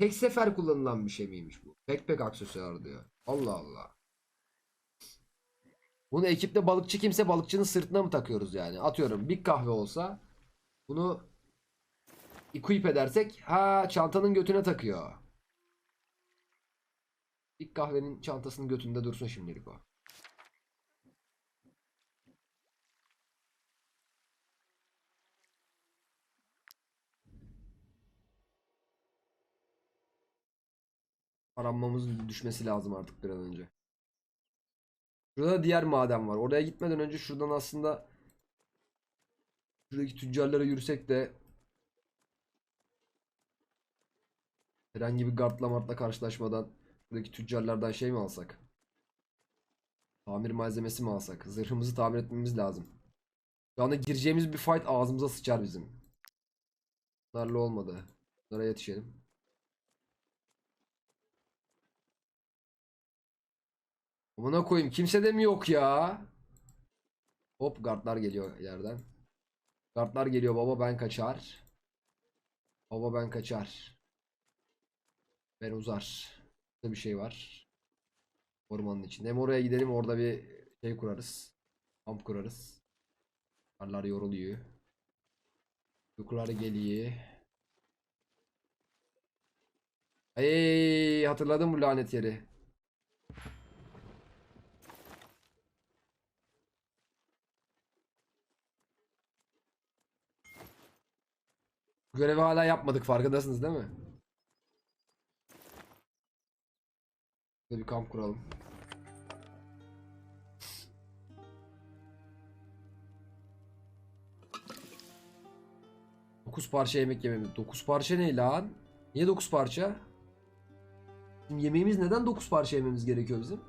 Tek sefer kullanılan bir şey miymiş bu? Backpack aksesuarı diyor. Allah Allah. Bunu ekipte balıkçı kimse balıkçının sırtına mı takıyoruz yani? Atıyorum bir kahve olsa bunu equip edersek ha çantanın götüne takıyor. İlk kahvenin çantasının götünde dursun şimdilik o. Aranmamızın düşmesi lazım artık bir an önce. Şurada da diğer maden var. Oraya gitmeden önce şuradan aslında şuradaki tüccarlara yürüsek de herhangi bir gardla martla karşılaşmadan şuradaki tüccarlardan şey mi alsak? Tamir malzemesi mi alsak? Zırhımızı tamir etmemiz lazım. Şu anda gireceğimiz bir fight ağzımıza sıçar bizim. Bunlarla olmadı. Bunlara yetişelim. Amına koyayım kimse de mi yok ya? Hop gardlar geliyor yerden. Gardlar geliyor baba ben kaçar. Baba ben kaçar. Ben uzar. Burada bir şey var. Ormanın içinde. Hem oraya gidelim orada bir şey kurarız. Kamp kurarız. Karlar yoruluyor. Uykuları geliyor. Hey hatırladım bu lanet yeri. Görevi hala yapmadık farkındasınız değil mi? Burada bir kamp kuralım. Dokuz parça yemek yememiz. Dokuz parça ne lan? Niye dokuz parça? Bizim yemeğimiz neden dokuz parça yememiz gerekiyor bizim?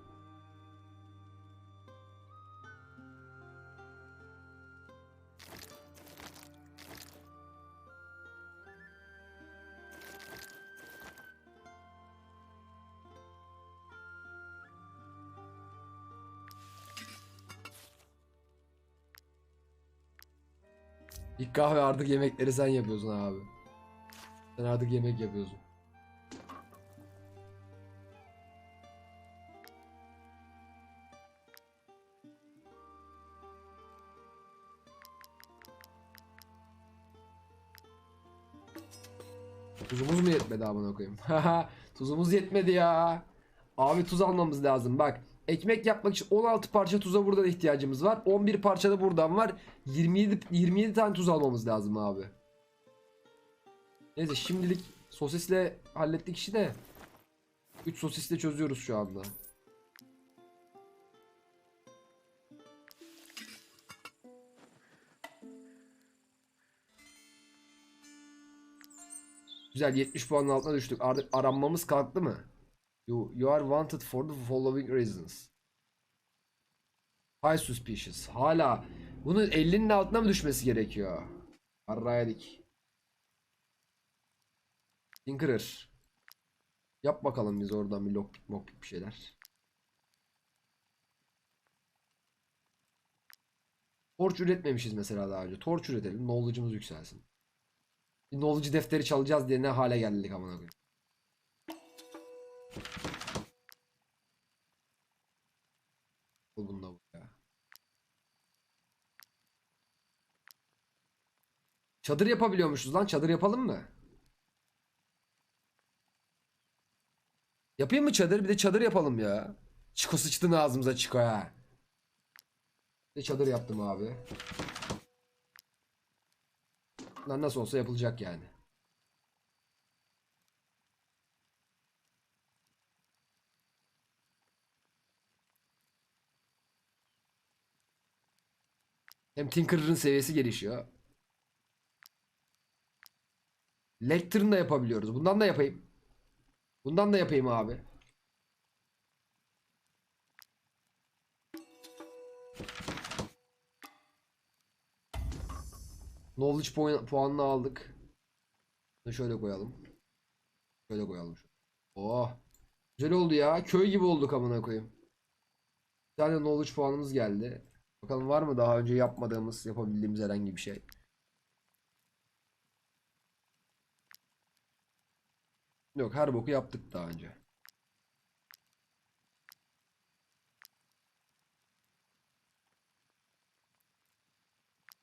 İlk kahve artık yemekleri sen yapıyorsun abi. Sen artık yemek yapıyorsun. Tuzumuz mu yetmedi amına koyayım? Tuzumuz yetmedi ya. Abi tuz almamız lazım bak. Ekmek yapmak için 16 parça tuza buradan ihtiyacımız var. 11 parça da buradan var. 27 27 tane tuz almamız lazım abi. Neyse şimdilik sosisle hallettik işi de. 3 sosisle çözüyoruz şu anda. Güzel 70 puanın altına düştük. Artık aranmamız kalktı mı? You, you are wanted for the following reasons. High suspicious. Hala bunun 50'nin altına mı düşmesi gerekiyor? Arraydik. Tinkerer. Yap bakalım biz oradan bir lockpick mockpick bir şeyler. Torç üretmemişiz mesela daha önce. Torç üretelim. Knowledge'ımız yükselsin. Knowledge defteri çalacağız diye ne hale geldik amına koyayım. Bul bunu da bul ya. Çadır yapabiliyormuşuz lan. Çadır yapalım mı? Yapayım mı çadır? Bir de çadır yapalım ya. Çiko sıçtın ağzımıza Çiko ya. Bir de çadır yaptım abi. Lan nasıl olsa yapılacak yani. Hem Tinkerer'ın seviyesi gelişiyor. Lectern da yapabiliyoruz. Bundan da yapayım. Bundan da yapayım abi. Knowledge puan, puanını aldık. Bunu şöyle koyalım. Şöyle koyalım. Oh. Güzel oldu ya. Köy gibi olduk amına koyayım. Bir tane knowledge puanımız geldi. Bakalım var mı daha önce yapmadığımız, yapabildiğimiz herhangi bir şey. Yok her boku yaptık daha önce.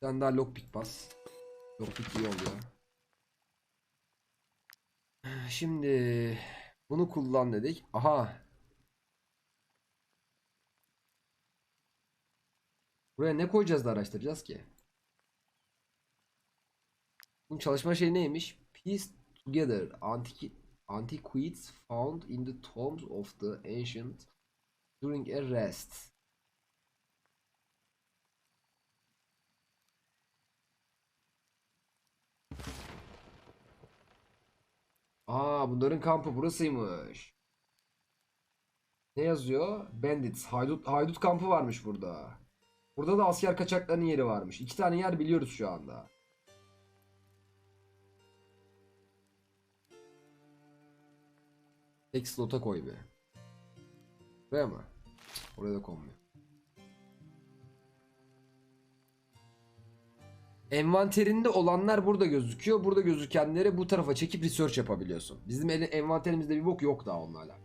Sen daha lockpick bas. Lockpick iyi oluyor. Şimdi bunu kullan dedik. Aha. Buraya ne koyacağız da araştıracağız ki? Bunun çalışma şeyi neymiş? Piece together antique antiquities found in the tombs of the ancient during a rest. Aa bunların kampı burasıymış. Ne yazıyor? Bandits. Haydut, haydut kampı varmış burada. Burada da asker kaçaklarının yeri varmış. İki tane yer biliyoruz şu anda. Tek slota koy be. Buraya mı? Oraya da konmuyor. Envanterinde olanlar burada gözüküyor. Burada gözükenleri bu tarafa çekip research yapabiliyorsun. Bizim envanterimizde bir bok yok daha onlarla.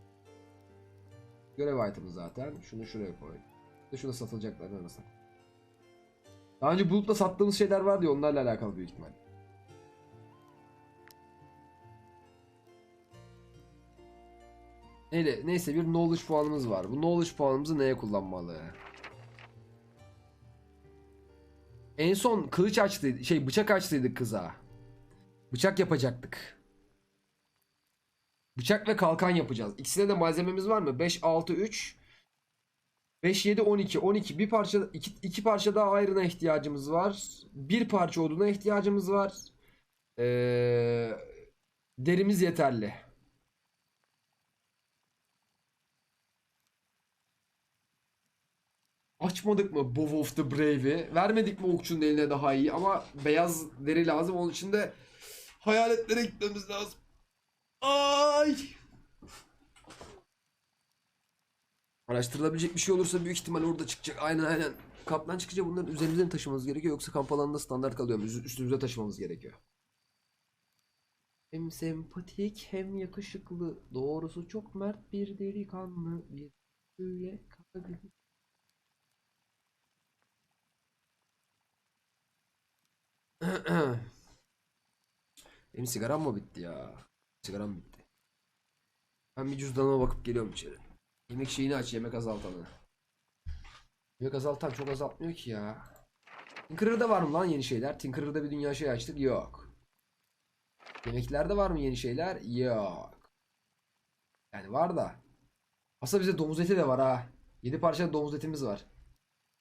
Görev item'ı zaten. Şunu şuraya koy. De şurada satılacaklar arasında. Daha önce bulutla sattığımız şeyler vardı ya onlarla alakalı büyük ihtimal. Neyse, neyse bir knowledge puanımız var. Bu knowledge puanımızı neye kullanmalı? En son kılıç açtıydı, şey bıçak açtıydık kıza. Bıçak yapacaktık. Bıçak ve kalkan yapacağız. İkisine de malzememiz var mı? 5 6 3 5 7 12 12 bir parça iki, iki parça daha ayrına ihtiyacımız var. Bir parça oduna ihtiyacımız var. Ee, derimiz yeterli. Açmadık mı Bow of the Brave'i? Vermedik mi okçunun eline daha iyi? Ama beyaz deri lazım. Onun için de hayaletlere gitmemiz lazım. Ay! Araştırılabilecek bir şey olursa büyük ihtimal orada çıkacak. Aynen aynen. Kaptan çıkınca bunların üzerimize mi taşımamız gerekiyor yoksa kamp alanında standart kalıyor Üstümüze taşımamız gerekiyor. Hem sempatik hem yakışıklı. Doğrusu çok mert bir delikanlı. Bir üye kalbi. Benim sigaram mı bitti ya? Sigaram bitti. Ben bir cüzdanıma bakıp geliyorum içeri. Yemek şeyini aç, yemek azaltanı. Yemek azaltan çok azaltmıyor ki ya. Tinkerer'da var mı lan yeni şeyler? Tinkerer'da bir dünya şey açtık. Yok. Yemeklerde var mı yeni şeyler? Yok. Yani var da. Aslında bize domuz eti de var ha. 7 parça domuz etimiz var.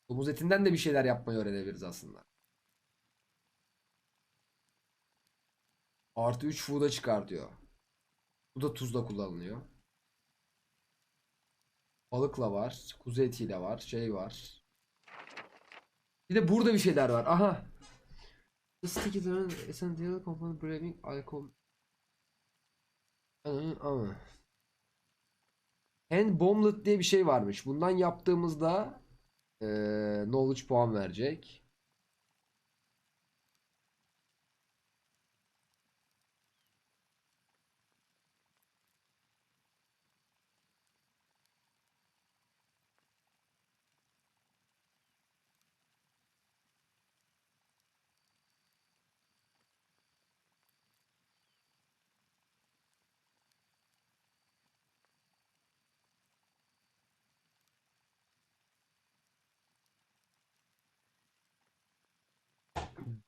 Domuz etinden de bir şeyler yapmayı öğrenebiliriz aslında. Artı 3 food'a çıkar diyor. Bu da tuzla kullanılıyor. Balıkla var. Kuzu etiyle var. Şey var. Bir de burada bir şeyler var. Aha. The sticky is essential component brewing alcohol. Ama-. Hand bomblet diye bir şey varmış. Bundan yaptığımızda eee knowledge puan verecek.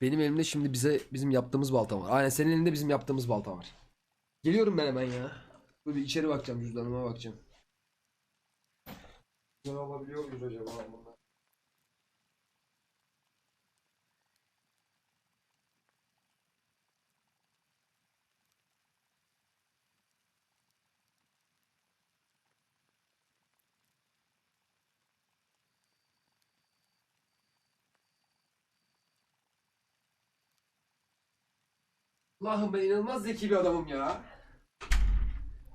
Benim elimde şimdi bize bizim yaptığımız balta var. Aynen senin elinde bizim yaptığımız balta var. Geliyorum ben hemen ya. Dur bir içeri bakacağım cüzdanıma bakacağım. Ne alabiliyor muyuz acaba bunlar? Allah'ım ben inanılmaz zeki bir adamım ya.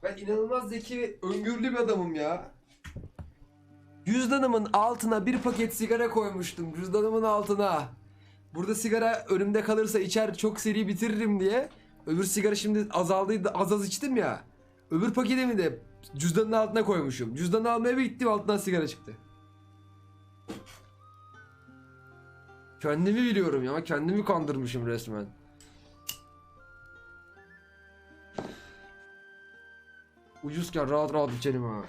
Ben inanılmaz zeki ve öngörülü bir adamım ya. Cüzdanımın altına bir paket sigara koymuştum. Cüzdanımın altına. Burada sigara önümde kalırsa içer çok seri bitiririm diye. Öbür sigara şimdi azaldıydı az az içtim ya. Öbür paketimi de cüzdanın altına koymuşum. Cüzdanı almaya bir gittim altından sigara çıktı. Kendimi biliyorum ya. Kendimi kandırmışım resmen. Ucuzken rahat rahat içelim ha.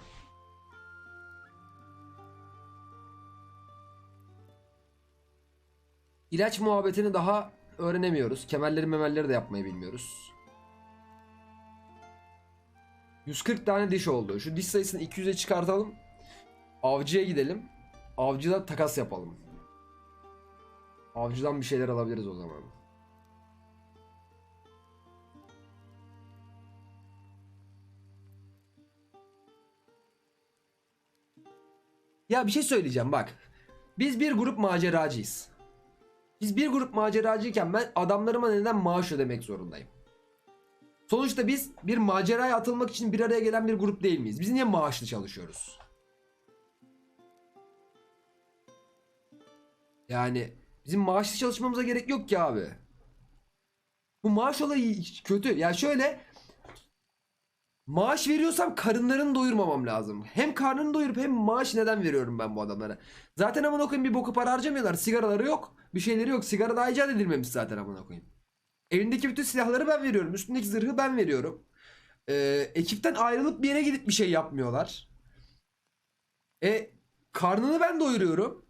İlaç muhabbetini daha öğrenemiyoruz. Kemerleri memelleri de yapmayı bilmiyoruz. 140 tane diş oldu. Şu diş sayısını 200'e çıkartalım. Avcıya gidelim. Avcıda takas yapalım. Avcıdan bir şeyler alabiliriz o zaman. Ya bir şey söyleyeceğim bak. Biz bir grup maceracıyız. Biz bir grup maceracıyken ben adamlarıma neden maaş ödemek zorundayım? Sonuçta biz bir maceraya atılmak için bir araya gelen bir grup değil miyiz? Biz niye maaşlı çalışıyoruz? Yani bizim maaşlı çalışmamıza gerek yok ki abi. Bu maaş olayı kötü. Ya şöyle maaş veriyorsam karınlarını doyurmamam lazım. Hem karnını doyurup hem maaş neden veriyorum ben bu adamlara? Zaten amına koyayım bir boku para harcamıyorlar. Sigaraları yok. Bir şeyleri yok. Sigara daha icat edilmemiş zaten amına koyayım. Elindeki bütün silahları ben veriyorum. Üstündeki zırhı ben veriyorum. Ee, ekipten ayrılıp bir yere gidip bir şey yapmıyorlar. E karnını ben doyuruyorum.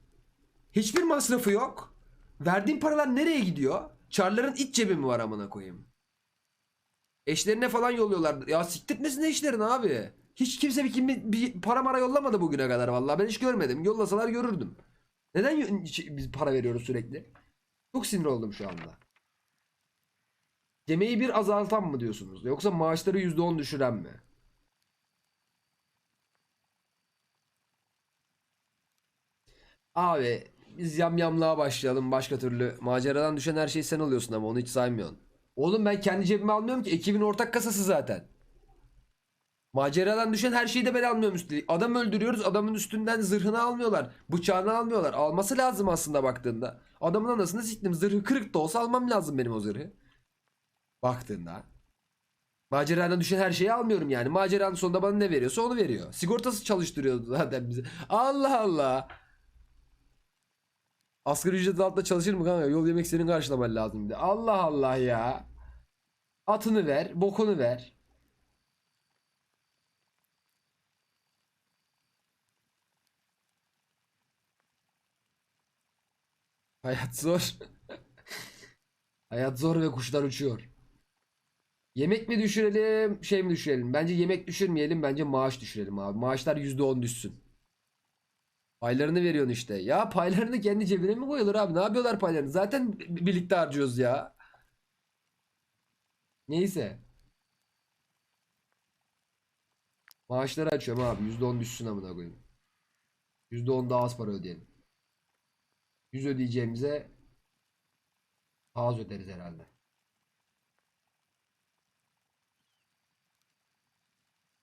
Hiçbir masrafı yok. Verdiğim paralar nereye gidiyor? Çarların iç cebi mi var amına koyayım? Eşlerine falan yolluyorlar. Ya siktirtmesin eşlerini abi. Hiç kimse bir, kim, bir para mara yollamadı bugüne kadar vallahi. Ben hiç görmedim. Yollasalar görürdüm. Neden biz para veriyoruz sürekli? Çok sinir oldum şu anda. Yemeği bir azaltan mı diyorsunuz? Yoksa maaşları %10 düşüren mi? Abi biz yamyamlığa başlayalım başka türlü. Maceradan düşen her şeyi sen alıyorsun ama onu hiç saymıyorsun. Oğlum ben kendi cebime almıyorum ki. Ekibin ortak kasası zaten. Maceradan düşen her şeyi de ben almıyorum üstelik. Adam öldürüyoruz adamın üstünden zırhını almıyorlar. Bıçağını almıyorlar. Alması lazım aslında baktığında. Adamın anasını siktim. Zırhı kırık da olsa almam lazım benim o zırhı. Baktığında. Maceradan düşen her şeyi almıyorum yani. Maceranın sonunda bana ne veriyorsa onu veriyor. Sigortası çalıştırıyordu zaten bizi. Allah Allah. Asgari ücret altında çalışır mı kanka? Yol yemek senin karşılaman lazım. Allah Allah ya. Atını ver, bokunu ver. Hayat zor. Hayat zor ve kuşlar uçuyor. Yemek mi düşürelim, şey mi düşürelim? Bence yemek düşürmeyelim, bence maaş düşürelim abi. Maaşlar %10 düşsün. Paylarını veriyorsun işte. Ya paylarını kendi cebine mi koyuyorlar abi? Ne yapıyorlar paylarını? Zaten birlikte harcıyoruz ya. Neyse. Maaşları açıyorum abi. %10 düşsün amına koyayım. %10 daha az para ödeyelim. 100 ödeyeceğimize az öderiz herhalde.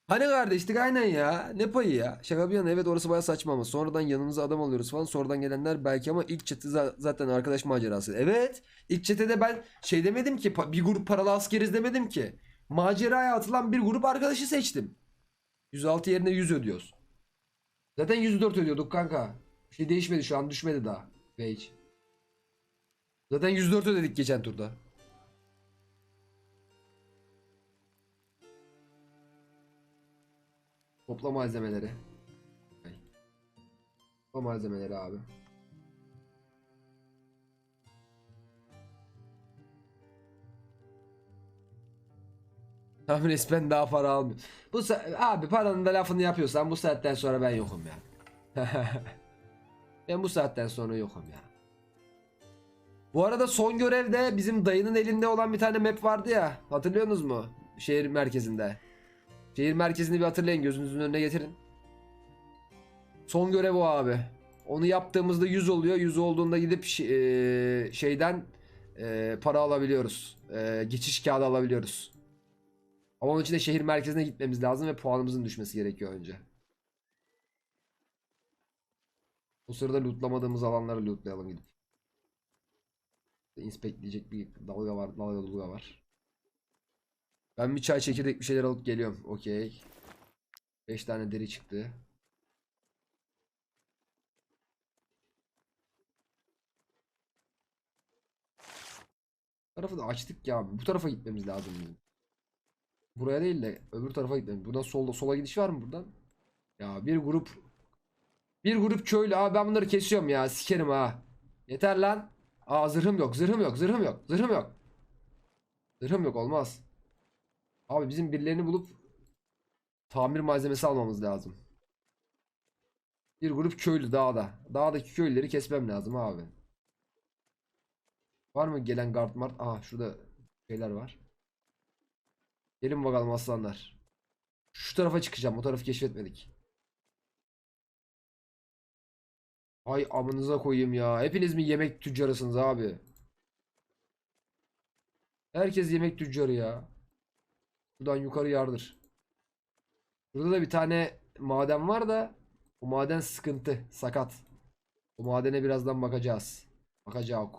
Hani kardeşlik aynen ya. Ne payı ya? Şaka bir yana evet orası baya saçma ama sonradan yanımıza adam alıyoruz falan. Sonradan gelenler belki ama ilk çete za- zaten arkadaş macerası. Evet. ilk çetede ben şey demedim ki bir grup paralı askeriz demedim ki. Maceraya atılan bir grup arkadaşı seçtim. 106 yerine 100 ödüyoruz. Zaten 104 ödüyorduk kanka. Bir şey değişmedi şu an düşmedi daha. Wage. Zaten 104 ödedik geçen turda. Topla malzemeleri. Topla malzemeleri abi. Tam resmen daha para almıyor. Bu abi paranın da lafını yapıyorsan bu saatten sonra ben yokum ya. ben bu saatten sonra yokum ya. Bu arada son görevde bizim dayının elinde olan bir tane map vardı ya. Hatırlıyorsunuz mu? Şehir merkezinde. Şehir merkezini bir hatırlayın gözünüzün önüne getirin. Son görev o abi. Onu yaptığımızda 100 oluyor. 100 olduğunda gidip eee, şeyden eee, para alabiliyoruz. Eee, geçiş kağıdı alabiliyoruz. Ama onun için de şehir merkezine gitmemiz lazım ve puanımızın düşmesi gerekiyor önce. O sırada lootlamadığımız alanları lootlayalım gidip. Inspect diyecek bir dalga var, dalga dalga var. Ben bir çay çekirdek bir şeyler alıp geliyorum. Okey. 5 tane deri çıktı. Bu tarafı da açtık ya. Bu tarafa gitmemiz lazım bizim. Buraya değil de öbür tarafa gitmemiz. Buradan solda sola gidiş var mı buradan? Ya bir grup bir grup köylü. Abi ben bunları kesiyorum ya. Sikerim ha. Yeter lan. Aa zırhım yok. Zırhım yok. Zırhım yok. Zırhım yok. Zırhım yok olmaz. Abi bizim birilerini bulup tamir malzemesi almamız lazım. Bir grup köylü dağda. Dağdaki köylüleri kesmem lazım abi. Var mı gelen guard mart? Aha şurada şeyler var. Gelin bakalım aslanlar. Şu tarafa çıkacağım. O tarafı keşfetmedik. Ay amınıza koyayım ya. Hepiniz mi yemek tüccarısınız abi? Herkes yemek tüccarı ya. Buradan yukarı yardır. Burada da bir tane maden var da o maden sıkıntı, sakat. O madene birazdan bakacağız. Bakacağız.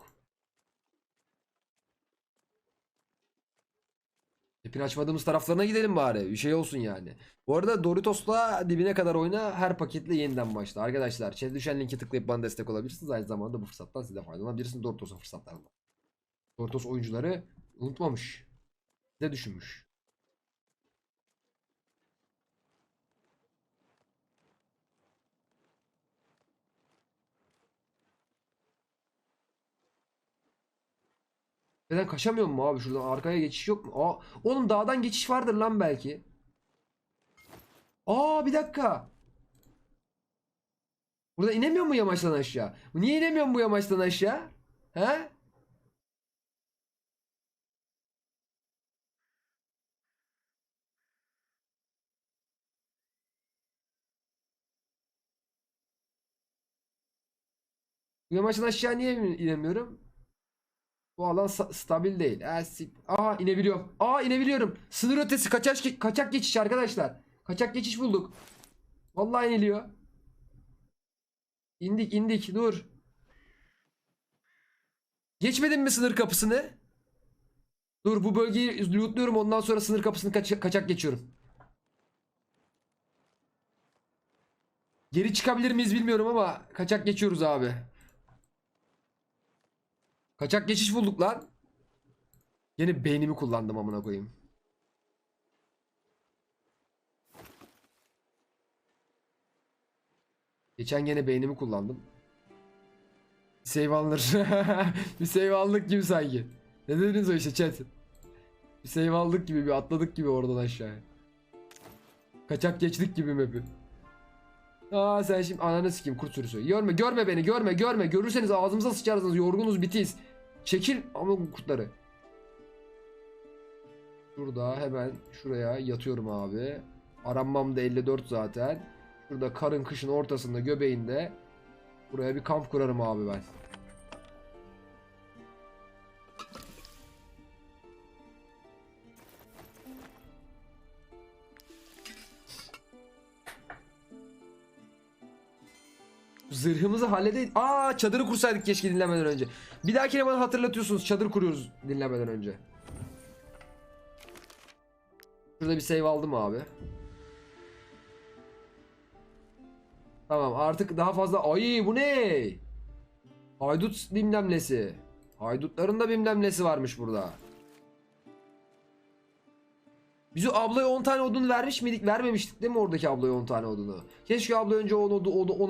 İpini açmadığımız taraflarına gidelim bari. Bir şey olsun yani. Bu arada Doritos'la dibine kadar oyna her paketle yeniden başla. Arkadaşlar chat'e düşen linki tıklayıp bana destek olabilirsiniz. Aynı zamanda bu fırsattan siz de faydalanabilirsiniz. Doritos'a fırsatlarla. Doritos oyuncuları unutmamış. Ne düşünmüş. Neden kaçamıyor mu abi şuradan arkaya geçiş yok mu? Aa, oğlum dağdan geçiş vardır lan belki. Aa bir dakika. Burada inemiyor mu yamaçtan aşağı? Niye inemiyor mu bu yamaçtan aşağı? He? Bu yamaçtan aşağı niye inemiyorum? Bu alan stabil değil. Sik- Aa inebiliyorum. Aa inebiliyorum. Sınır ötesi kaçak kaçak geçiş arkadaşlar. Kaçak geçiş bulduk. Vallahi iniliyor. İndik indik dur. Geçmedin mi sınır kapısını? Dur bu bölgeyi lootluyorum ondan sonra sınır kapısını kaç- kaçak geçiyorum. Geri çıkabilir miyiz bilmiyorum ama kaçak geçiyoruz abi. Kaçak geçiş bulduk lan. Yine beynimi kullandım amına koyayım. Geçen gene beynimi kullandım. Bir save alınır. bir save aldık gibi sanki. Ne dediniz o işte chat? Bir save aldık gibi bir atladık gibi oradan aşağıya. Kaçak geçtik gibi map'i. Aa sen şimdi ananı sikeyim kurt sürüsü. Görme görme beni görme görme. Görürseniz ağzımıza sıçarsınız yorgunuz bitiyiz. Çekil ama kurtları. Şurada hemen şuraya yatıyorum abi. Aranmam da 54 zaten. Şurada karın kışın ortasında göbeğinde. Buraya bir kamp kurarım abi ben. Zırhımızı halledeyin. Aa çadırı kursaydık keşke dinlemeden önce. Bir dahakine bana hatırlatıyorsunuz. Çadır kuruyoruz dinlemeden önce. Şurada bir save aldım abi. Tamam artık daha fazla... Ay bu ne? Haydut bilmem nesi. Haydutların da bilmem nesi varmış burada. Biz ablaya 10 tane odun vermiş miydik? Vermemiştik değil mi oradaki ablaya 10 tane odunu? Keşke abla önce 10 odu, odu, 10,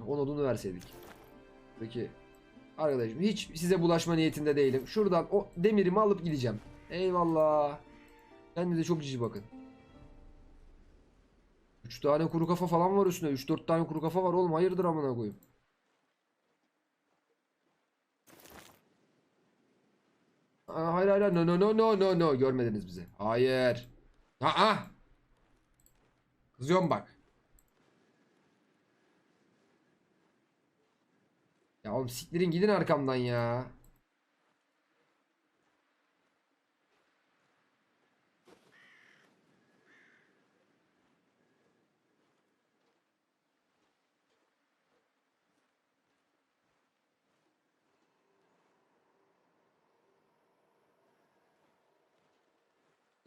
10 odunu verseydik. Peki. Arkadaşım hiç size bulaşma niyetinde değilim. Şuradan o demirimi alıp gideceğim. Eyvallah. Kendinize çok cici bakın. 3 tane kuru kafa falan var üstünde. 3-4 tane kuru kafa var oğlum. Hayırdır amına koyayım. Hayır hayır no no no no no no görmediniz bizi. Hayır. Aa. Kızıyorum bak. Ya oğlum siktirin gidin arkamdan ya.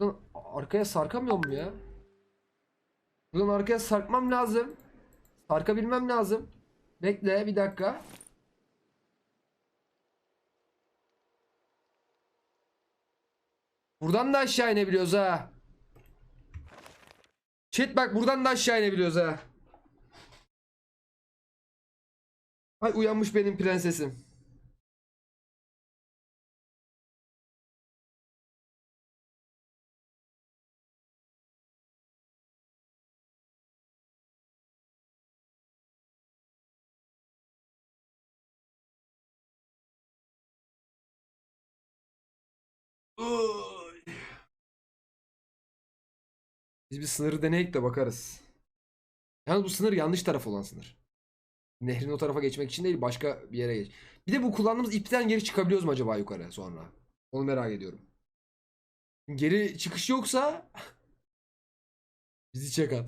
Lan arkaya sarkamıyor mu ya? Buradan arkaya sarkmam lazım. Sarkabilmem lazım. Bekle bir dakika. Buradan da aşağı inebiliyoruz ha. Chat bak buradan da aşağı inebiliyoruz ha. Ay uyanmış benim prensesim. Biz bir sınırı deneyip de bakarız. Yalnız bu sınır yanlış taraf olan sınır. Nehrin o tarafa geçmek için değil başka bir yere geç. Bir de bu kullandığımız ipten geri çıkabiliyoruz mu acaba yukarı sonra? Onu merak ediyorum. Geri çıkış yoksa bizi çek at.